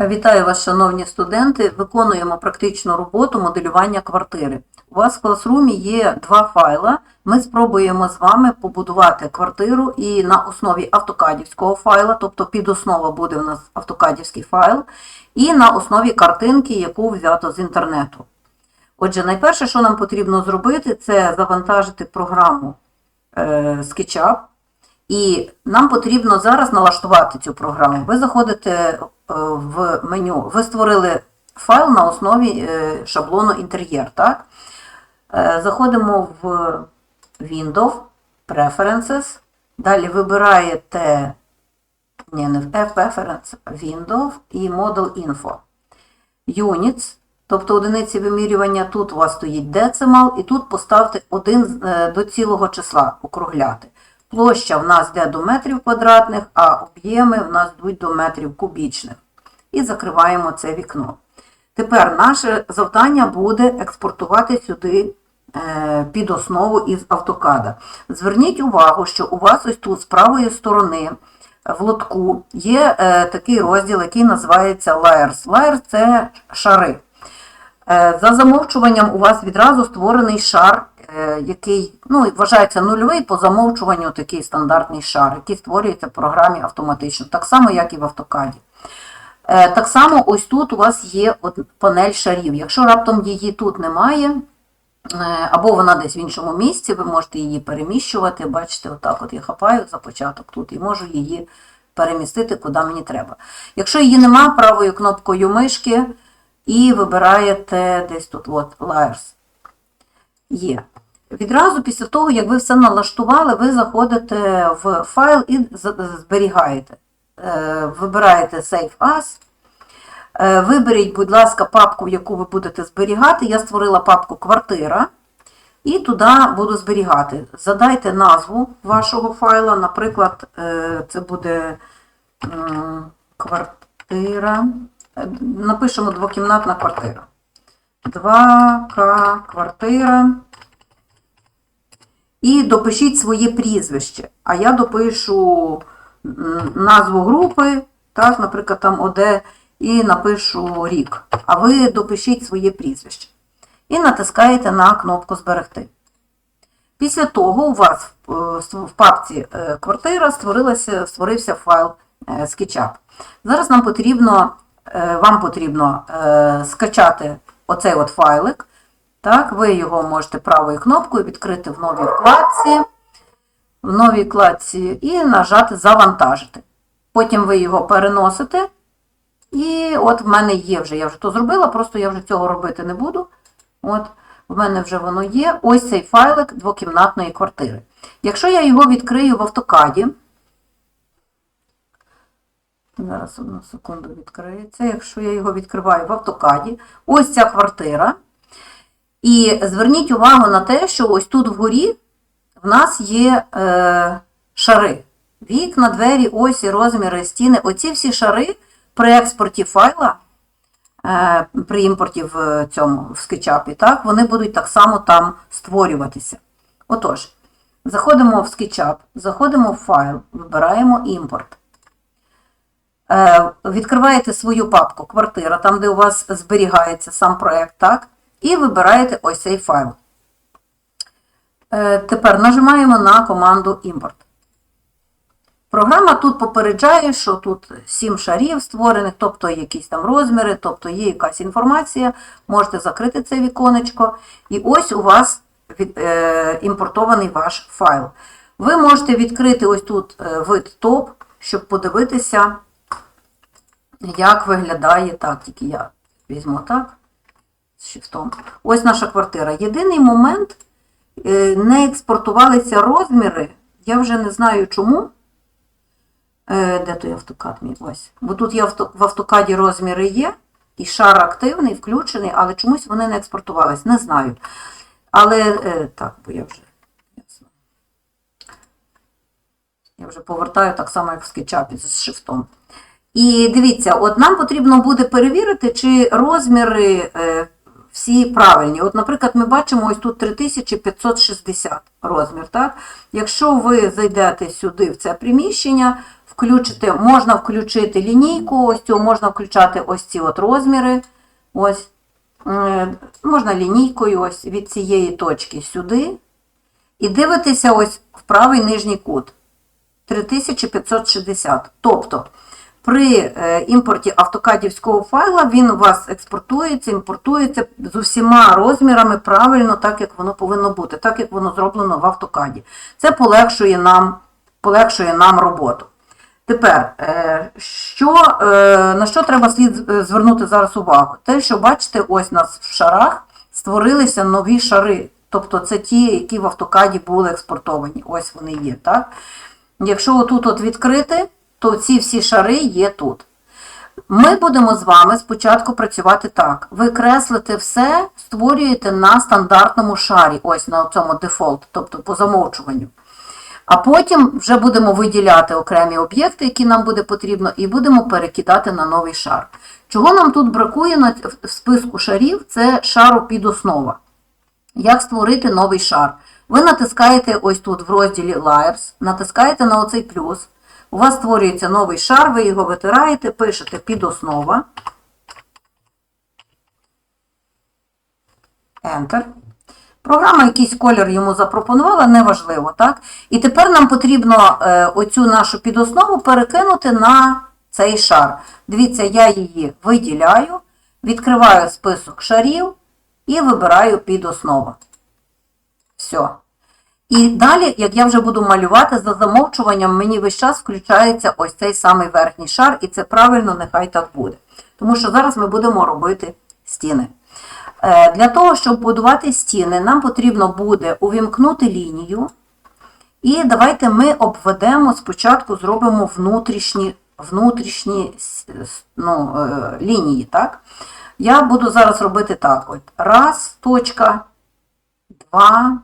Вітаю вас, шановні студенти. Виконуємо практичну роботу моделювання квартири. У вас в класрумі є два файла. Ми спробуємо з вами побудувати квартиру і на основі автокадівського файла, тобто під основа буде у нас автокадівський файл, і на основі картинки, яку взято з інтернету. Отже, найперше, що нам потрібно зробити, це завантажити програму е, SketchUp. І нам потрібно зараз налаштувати цю програму. Ви заходите е, в меню, ви створили файл на основі е, шаблону інтер'єр. Так? Е, Заходимо в Windows, Preferences, далі вибираєте ні, не Preference, Windows і Model Info. Units, тобто одиниці вимірювання, тут у вас стоїть децимал, і тут поставте 1 до цілого числа, округляти. Площа в нас йде до метрів квадратних, а об'єми в нас йдуть до метрів кубічних. І закриваємо це вікно. Тепер наше завдання буде експортувати сюди е, під основу із автокада. Зверніть увагу, що у вас ось тут з правої сторони в лотку є е, такий розділ, який називається Layers. Layers – це шари. Е, За замовчуванням у вас відразу створений шар, е, який ну, вважається нульовий по замовчуванню такий стандартний шар, який створюється в програмі автоматично, так само, як і в автокаді. Е, Так само ось тут у вас є панель шарів. Якщо раптом її тут немає, е, або вона десь в іншому місці, ви можете її переміщувати. Бачите, отак от я хапаю за початок тут і можу її перемістити, куди мені треба. Якщо її нема, правою кнопкою мишки і вибираєте десь тут от, Layers. Є. Відразу після того, як ви все налаштували, ви заходите в файл і зберігаєте. Е, Вибираєте Save As. Е, Виберіть, будь ласка, папку, яку ви будете зберігати. Я створила папку квартира. І туди буду зберігати. Задайте назву вашого файла. Наприклад, е, це буде квартира. Напишемо двокімнатна квартира. 2К квартира. І допишіть своє прізвище. А я допишу назву групи, так, наприклад, там ОД, і напишу рік. А ви допишіть своє прізвище. І натискаєте на кнопку Зберегти. Після того у вас е, в папці е, квартира створився файл е, SketchUp. Зараз нам потрібно, е, вам потрібно е, скачати оцей от файлик. Так, ви його можете правою кнопкою відкрити в новій вкладці, в новій вкладці і нажати Завантажити. Потім ви його переносите. І от в мене є вже, я вже то зробила, просто я вже цього робити не буду. От, в мене вже воно є. Ось цей файлик двокімнатної квартири. Якщо я його відкрию в автокаді, зараз одну секунду відкриється. Якщо я його відкриваю в автокаді, ось ця квартира. І зверніть увагу на те, що ось тут вгорі в нас є е, шари. Вікна, двері, осі, розміри, стіни. Оці всі шари при експорті файла, е, при імпорті в цьому в SketchUp, так, вони будуть так само там створюватися. Отож, заходимо в SketchUp, заходимо в файл, вибираємо імпорт. Е, Відкриваєте свою папку квартира, там, де у вас зберігається сам проєкт, так? І вибираєте ось цей файл. Е, Тепер нажимаємо на команду імпорт. Програма тут попереджає, що тут 7 шарів створених, тобто якісь там розміри, тобто є якась інформація. Можете закрити це віконечко. І ось у вас е, імпортований ваш файл. Ви можете відкрити ось тут е, вид топ, щоб подивитися, як виглядає так, тільки я візьму так, шифтом. Ось наша квартира. Єдиний момент, е, не експортувалися розміри, я вже не знаю чому. Е, Де той автокад мій? Ось. Бо тут авто, в автокаді розміри є, і шар активний, включений, але чомусь вони не експортувались. Не знаю. Але е, так, бо я вже. Я вже повертаю так само, як в скетчапі з шрифтом. І дивіться, от нам потрібно буде перевірити, чи розміри всі правильні. От, наприклад, ми бачимо ось тут 3560 розмір. Так? Якщо ви зайдете сюди в це приміщення, в включити, можна включити лінійку, ось цю, можна включати ось ці от розміри. Ось. Можна лінійкою ось від цієї точки сюди. І дивитися ось в правий нижній кут. 3560. Тобто при е, імпорті автокадівського файла він у вас експортується, імпортується з усіма розмірами правильно, так як воно повинно бути, так як воно зроблено в автокаді. Це полегшує нам, полегшує нам роботу. Тепер, е, що, е, на що треба слід звернути зараз увагу? Те, що бачите, ось у нас в шарах створилися нові шари. Тобто це ті, які в автокаді були експортовані. Ось вони є. так? Якщо отут от відкрити, то ці всі шари є тут. Ми будемо з вами спочатку працювати так. Ви креслите все, створюєте на стандартному шарі, ось на цьому дефолт, тобто по замовчуванню. А потім вже будемо виділяти окремі об'єкти, які нам буде потрібно, і будемо перекидати на новий шар. Чого нам тут бракує в списку шарів? Це шару підоснова. Як створити новий шар? Ви натискаєте ось тут в розділі Layers, натискаєте на оцей плюс. У вас створюється новий шар, ви його витираєте, пишете підоснова. Enter. Програма якийсь колір йому запропонувала, неважливо, так? І тепер нам потрібно е, оцю нашу підоснову перекинути на цей шар. Дивіться, я її виділяю, відкриваю список шарів і вибираю підоснова. Все. І далі, як я вже буду малювати, за замовчуванням мені весь час включається ось цей самий верхній шар, і це правильно, нехай так буде. Тому що зараз ми будемо робити стіни. Е, Для того, щоб будувати стіни, нам потрібно буде увімкнути лінію. І давайте ми обведемо, спочатку зробимо внутрішні, внутрішні ну, е, лінії. Так? Я буду зараз робити так. От. Раз, точка, два,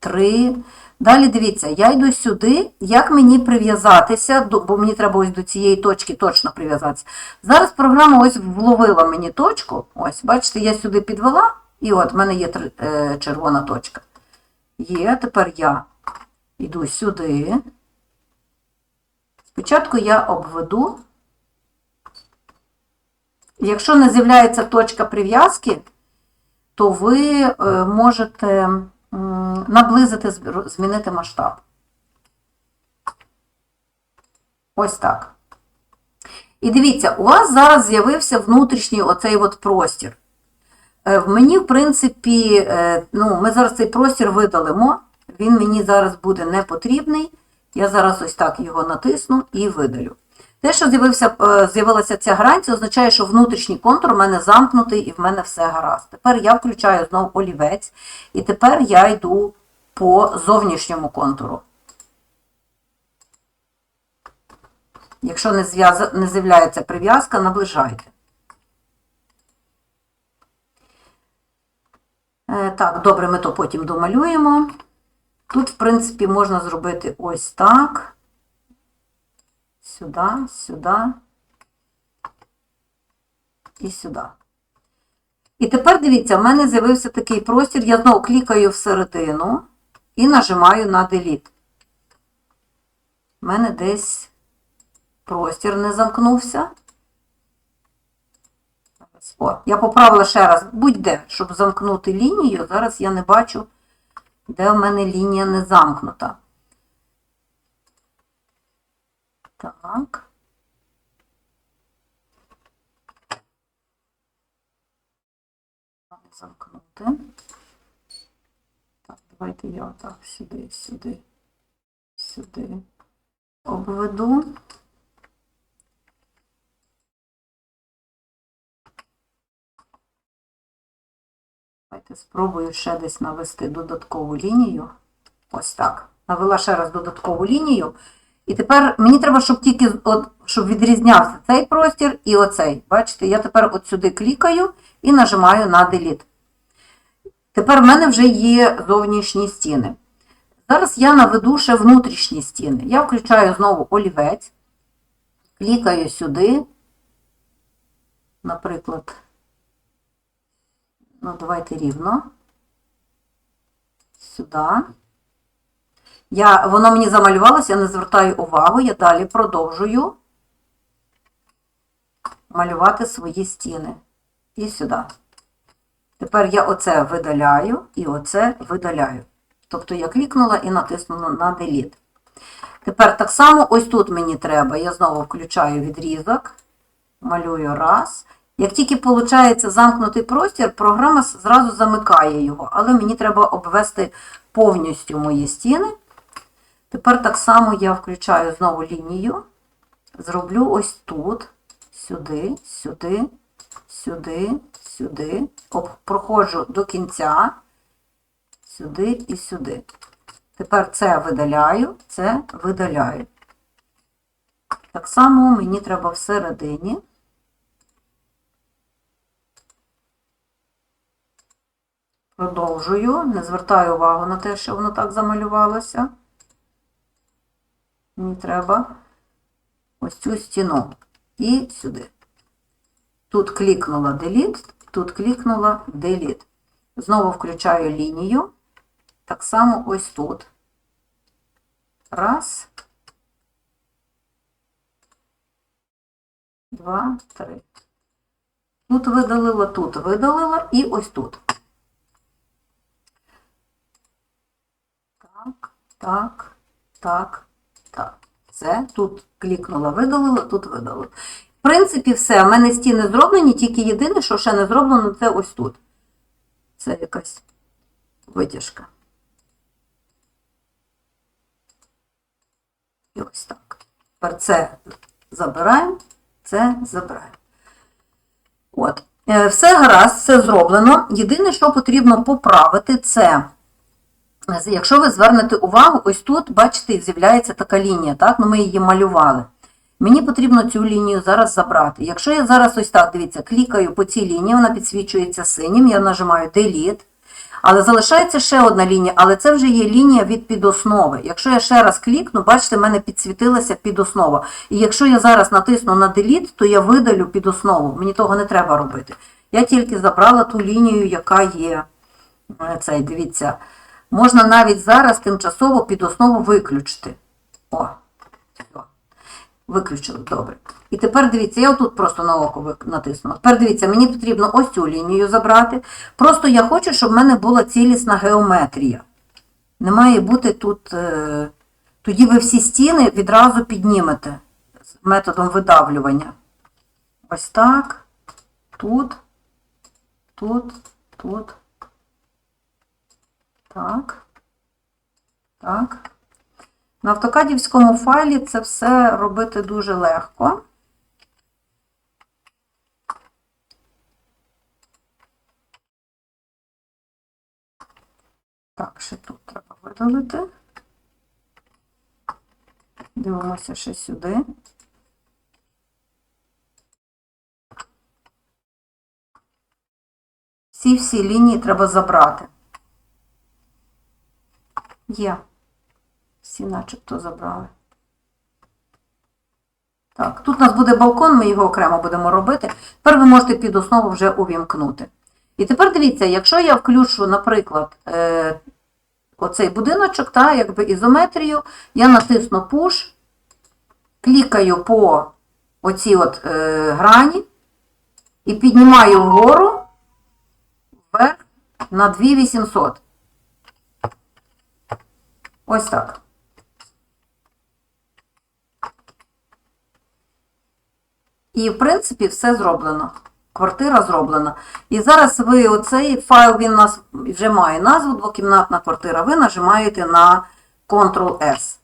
три. Далі дивіться, я йду сюди, як мені прив'язатися, бо мені треба ось до цієї точки точно прив'язатися. Зараз програма ось вловила мені точку. Ось, бачите, я сюди підвела, і от в мене є е, червона точка. Є, тепер я йду сюди. Спочатку я обведу. Якщо не з'являється точка прив'язки, то ви е, можете наблизити, змінити масштаб. Ось так. І дивіться, у вас зараз з'явився внутрішній оцей от простір. Е, мені, в принципі, е, ну, ми зараз цей простір видалимо. Він мені зараз буде не потрібний. Я зараз ось так його натисну і видалю. Те, що е, з'явилася ця грань, це означає, що внутрішній контур у мене замкнутий і в мене все гаразд. Тепер я включаю знову олівець, і тепер я йду по зовнішньому контуру. Якщо не з'являється прив'язка, наближайте. Е, Так, добре, ми то потім домалюємо. Тут, в принципі, можна зробити ось так. Сюди, сюди і сюди. І тепер дивіться, в мене з'явився такий простір. Я знову клікаю всередину і нажимаю на Delete. У мене десь простір не замкнувся. О, я поправила ще раз, будь-де, щоб замкнути лінію. Зараз я не бачу, де в мене лінія не замкнута. Так. Замкнути. Так, давайте я отак сюди, сюди, сюди обведу. Давайте спробую ще десь навести додаткову лінію. Ось так. Навела ще раз додаткову лінію. І тепер мені треба, щоб тільки от, щоб відрізнявся цей простір і оцей. Бачите, я тепер от сюди клікаю і нажимаю на Delete. Тепер в мене вже є зовнішні стіни. Зараз я наведу ще внутрішні стіни. Я включаю знову олівець, клікаю сюди, наприклад, ну, давайте рівно, сюди. Я, воно мені замалювалося, я не звертаю увагу, я далі продовжую малювати свої стіни. І сюди. Тепер я оце видаляю і оце видаляю. Тобто я клікнула і натиснула на Delete. Тепер так само ось тут мені треба. Я знову включаю відрізок, малюю раз. Як тільки виходить замкнутий простір, програма зразу замикає його, але мені треба обвести повністю мої стіни. Тепер так само я включаю знову лінію, зроблю ось тут, сюди, сюди, сюди, сюди, Об- проходжу до кінця, сюди і сюди. Тепер це видаляю, це видаляю. Так само мені треба всередині. Продовжую, не звертаю увагу на те, що воно так замалювалося. Треба ось цю стіну і сюди. Тут клікнула Delete, тут клікнула Delete. Знову включаю лінію. Так само ось тут. Раз. Два, три. Тут видалила, тут видалила і ось тут. Так, так, так, так. Все. Тут клікнула, видалила, тут видалила. В принципі, все. У мене стіни зроблені, тільки єдине, що ще не зроблено, це ось тут. Це якась витяжка. І ось так. Тепер це забираємо, це забираємо. От. Е, Все гаразд, все зроблено. Єдине, що потрібно поправити, це, якщо ви звернете увагу, ось тут, бачите, з'являється така лінія, так? Ну, ми її малювали. Мені потрібно цю лінію зараз забрати. Якщо я зараз ось так, дивіться, клікаю по цій лінії, вона підсвічується синім, я нажимаю Delete. Але залишається ще одна лінія, але це вже є лінія від підоснови. Якщо я ще раз клікну, бачите, в мене підсвітилася підоснова. І якщо я зараз натисну на Delete, то я видалю підоснову. Мені того не треба робити. Я тільки забрала ту лінію, яка є. Е, Цей, дивіться. Можна навіть зараз тимчасово підоснову виключити. О, все. Виключили, добре. І тепер дивіться, я отут просто на око натиснула. Тепер дивіться, мені потрібно ось цю лінію забрати. Просто я хочу, щоб в мене була цілісна геометрія. Не має бути тут. Е... Тоді ви всі стіни відразу піднімете з методом видавлювання. Ось так. Тут, тут, тут. Так. Так. На автокадівському файлі це все робити дуже легко. Так, ще тут треба видалити. Дивимося ще сюди. Всі всі лінії треба забрати. Є. Всі начебто забрали. Так, тут у нас буде балкон, ми його окремо будемо робити. Тепер ви можете під основу вже увімкнути. І тепер дивіться, якщо я включу, наприклад, е, оцей будиночок, та, якби ізометрію, я натисну Push, клікаю по оцій от е, грані і піднімаю вгору вверх на 2800. Ось так. І, в принципі, все зроблено. Квартира зроблена. І зараз ви оцей файл, він у нас вже має назву двокімнатна квартира. Ви нажимаєте на Ctrl-S.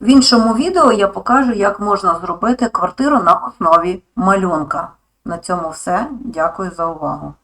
В іншому відео я покажу, як можна зробити квартиру на основі малюнка. На цьому все. Дякую за увагу.